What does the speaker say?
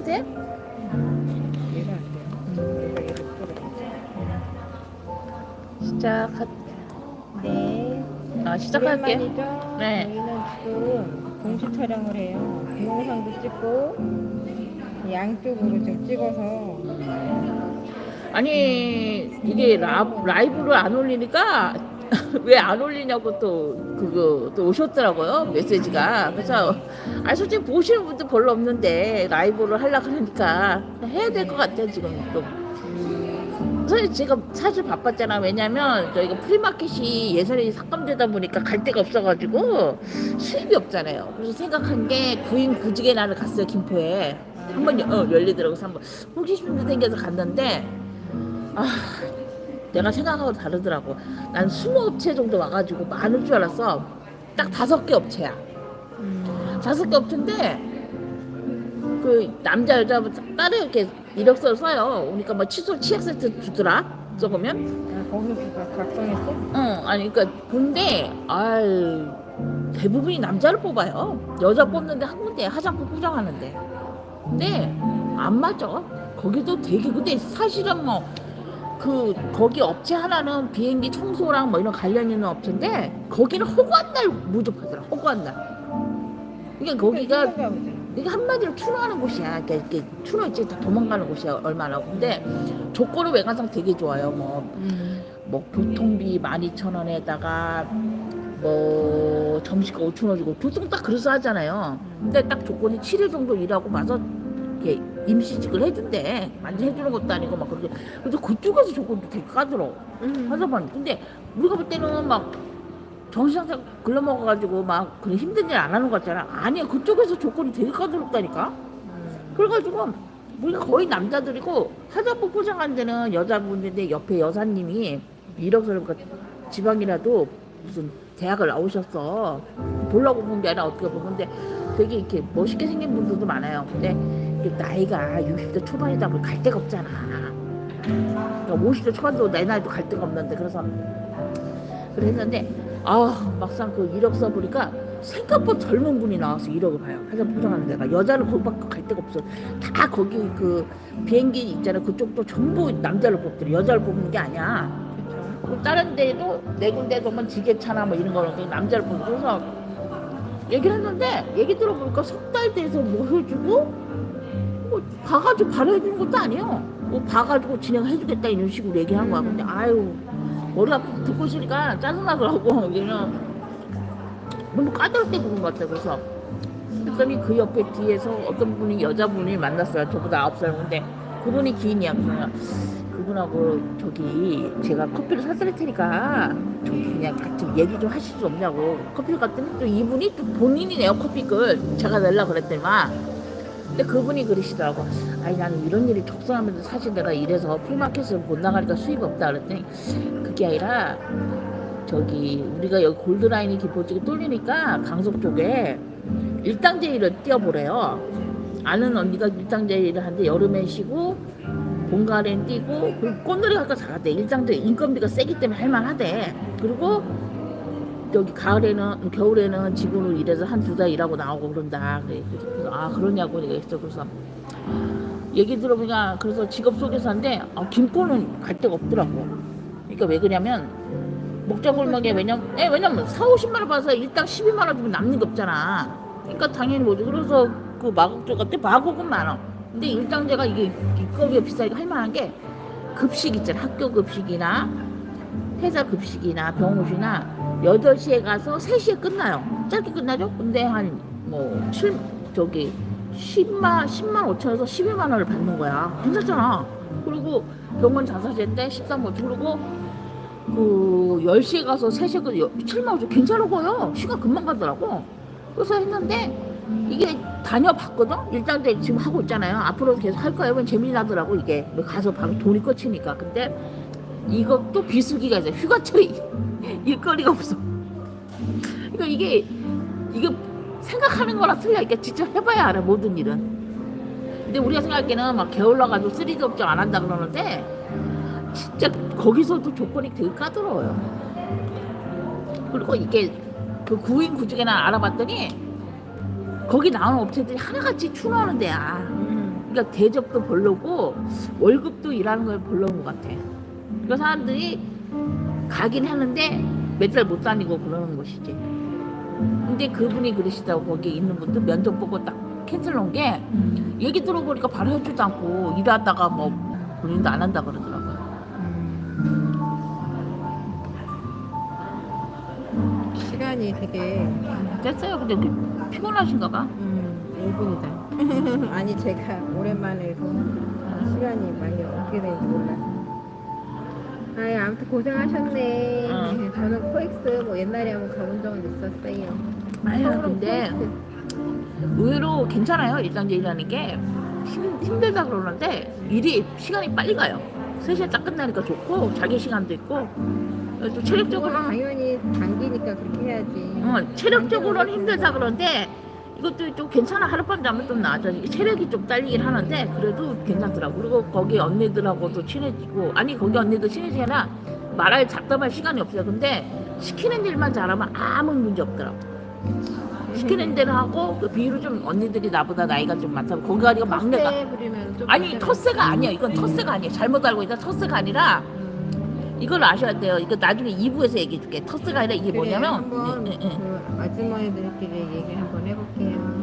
끌어가지고. 시작. 네. 아, 시작할게요. 오랜만이죠? 네. 저희는 지금 공식 촬영을 해요. 동영상도 찍고 양쪽으로 좀 찍어서 아니 이게 라, 라이브로 안 올리니까 왜 안 올리냐고 또 그거 또 오셨더라고요 메시지가. 그래서 아 솔직히 보시는 분들 별로 없는데 라이브를 하려 그러니까 해야 될 것 같아 지금 좀. 사실 제가 사실 바빴잖아 왜냐면 저희가 프리마켓이 예산이 삭감되다 보니까 갈 데가 없어가지고 수입이 없잖아요. 그래서 생각한 게 구인 구직의 날을 갔어요 김포에. 한번 어, 열리더라고 한번. 호기심도 생겨서 갔는데 아 내가 생각하고 다르더라고. 난 20업체 정도 와가지고 많을 줄 알았어. 딱 다섯 개 업체야. 다섯 개 업체인데 그 남자 여자 따로 이렇게 이력서를 써요. 그러니까 뭐 칫솔 치약 세트 주더라. 적으면 아, 거기서 각- 각성했어? 응. 아니 그러니까 근데 아유 대부분이 남자를 뽑아요. 여자 뽑는데 한 군데 화장품 포장하는데. 근데 안 맞아. 거기도 되게 근데 사실은 뭐 그 거기 업체 하나는 비행기 청소랑 뭐 이런 관련 있는 업체인데 거기는 허구한 날 모집하더라 허구한 날 그러니까 거기가 힘든가 보지. 이게 한마디로 추노하는 곳이야. 이렇게, 이렇게 추노 있지 다 도망가는 곳이야 얼마나. 근데 조건은 외관상 되게 좋아요. 뭐, 뭐 교통비 12,000원에다가 뭐 점심가 5,000원 주고 보통 딱 그래서 하잖아요. 근데 딱 조건이 7일 정도 일하고 와서 이렇게 임시직을 해준대. 완전 해주는 것도 아니고 막 그렇게. 근데 그쪽에서 조건도 되게 까들어. 보니 근데 우리가 볼 때는 막 정신상태 글러먹어가지고 막 그런 힘든 일 안 하는 것 같잖아. 아니야 그쪽에서 조건이 되게 까다롭다니까. 그래가지고 우리가 거의 남자들이고 화장품 포장한 데는 여자분인데 옆에 여사님이 이력서를 그 지방이라도 무슨 대학을 나오셨어 보려고 본 게 아니라 어떻게 보는데 되게 이렇게 멋있게 생긴 분들도 많아요. 근데 나이가 60대 초반이다 보니 갈 데가 없잖아. 그러니까 50대 초반도 내 나이도 갈 데가 없는데 그래서 그랬는데 아 막상 그 이력서 보니까 생각보다 젊은 분이 나와서 이력을 봐요. 화장 포장하는 데가. 여자는 거기밖에 갈 데가 없어 다 거기 그 비행기 있잖아 그쪽도 전부 남자를 뽑더래. 여자를 뽑는 게 아니야. 다른 데도 네 군데 보면 지게차나 뭐 이런 거는 남자를 뽑고 그래서 얘기를 했는데 얘기 들어보니까 석 달 돼서 뭐 해주고 뭐 봐가지고 바로 해주는 것도 아니에요. 뭐 봐가지고 진행해주겠다 이런 식으로 얘기한 거야. 근데 아유 머리가 듣고 있으니까 짜증나더라고 얘는 너무 까다롭게 구는 것 같아 그래서. 그랬더니 그 옆에 뒤에서 어떤 분이 여자분이 만났어요. 저보다 아홉 살 근데. 그분이 기인이야 그냥 그분하고 저기 제가 커피를 사드릴 테니까 저기 그냥 같이 얘기 좀 하실 수 없냐고. 커피를 갔더니 또 이분이 또 본인이 내요 커피를 제가 내려 그랬더니만 근데 그분이 그러시더라고 아니 나는 이런 일이 적성하면서 사실 내가 이래서 풀마켓을 못 나가니까 수입이 없다 그랬더니 그게 아니라 저기 우리가 여기 골드라인이 기포 쪽에 뚫리니까 강석 쪽에 일당제일을 뛰어보래요. 아는 언니가 일당제일을 하는데 여름에 쉬고 봄가을엔 뛰고 그리고 꽃놀이 갈거 잘하대. 일당제 인건비가 세기 때문에 할만하대. 그리고 여기 가을에는 겨울에는 직원으로 일해서 한 두 달 일하고 나오고 그런다. 그래. 그래서 아 그러냐고 내가 했어. 그래서 얘기 들어보니까 그래서 직업 소개서인데 아, 김포는 갈 데가 없더라고. 그러니까 왜 그러냐면 목장골목에 왜냐면 예, 왜냐면 4, 50만 원 받아서 일당 12만 원 주면 남는 게 없잖아. 그러니까 당연히 뭐지. 그래서 그 마곡조 같은 마곡은 많아. 근데 일당제가 이게 입거비가 비싸니까 할 만한 게 급식 있잖아. 학교 급식이나 회사 급식이나 병원이나 8시에 가서 3시에 끝나요. 짧게 끝나죠? 근데 한뭐 7, 저기 10만, 10만 5천에서 12만 원을 받는 거야. 괜찮잖아. 그리고 병원 자사제 때 13만 5천. 그리고 그 10시에 가서 3시에 그 7만 5천. 괜찮은 거예요. 시간 금방 가더라고. 그래서 했는데 이게 다녀봤거든? 일장때 지금 하고 있잖아요. 앞으로 계속 할 거예요. 재미나더라고 이게. 가서 바로 돈이 끝이니까. 근데 이것도 비수기가 있어요. 휴가철이 일거리가 없어. 그러니까 이게 이게 생각하는 거랑 틀려. 그러니까 직접 해봐야 알아 모든 일은. 근데 우리가 생각하기에는 막 게을러 가지고 3D 업종 안 한다 그러는데 진짜 거기서도 조건이 되게 까다로워요. 그리고 이게 그 구인 구직에나 알아봤더니 거기 나오는 업체들이 하나같이 추노하는 데야. 음. 그러니까 대접도 별로고 월급도 일하는 걸 별로인 것 같아. 그러니까 사람들이 가긴 하는데 몇달못 다니고 그러는 것이지. 근데 그분이 그러시다고 거기 있는 분도 면접 보고 딱 캔슬 온 게 얘기 들어보니까 바로 해주지도 않고 일하다가 뭐 본인도 안 한다 그러더라고요. 시간이 되게 됐어요. 근데 그 피곤하신가 봐. 음, 5분이다. 아니 제가 오랜만에 해서 시간이 많이 어떻게 되는지 몰라서. 아이 아무튼 고생하셨네. 응. 저는 코엑스 뭐 옛날에 한번 가본 적은 있었어요. 아유 서울은 근데 코엑스. 의외로 괜찮아요. 일상제 일하는 게 힘, 힘들다 그러는데 일이 시간이 빨리 가요. 3시에 딱 끝나니까 좋고 자기 시간도 있고 또 그건 체력적으로는 당연히 단기니까 그렇게 해야지. 어, 체력적으로는 힘들다 그러는데 이것도 좀 괜찮아. 하룻밤 자면 좀 나아져. 이게 체력이 좀 딸리긴 하는데 그래도 괜찮더라고. 그리고 거기 언니들하고도 친해지고 아니 거기 언니도 친해지거나 말할 잡담할 시간이 없어요. 근데 시키는 일만 잘하면 아무 문제 없더라고. 시키는 대로 하고 그 비율을 좀 언니들이 나보다 나이가 좀 많다고. 거기 가니까 막내가 아니. 텃세가 아니야. 이건 텃세가 아니야. 잘못 알고 있다. 텃세가 아니라 음. 이걸 아셔야 돼요 이거 나중에 2부에서 얘기해 줄게 텃세가 아니라 이게 뭐냐면 한번 예, 예, 예. 그 아주머니들끼리 얘기 한번 해볼게요.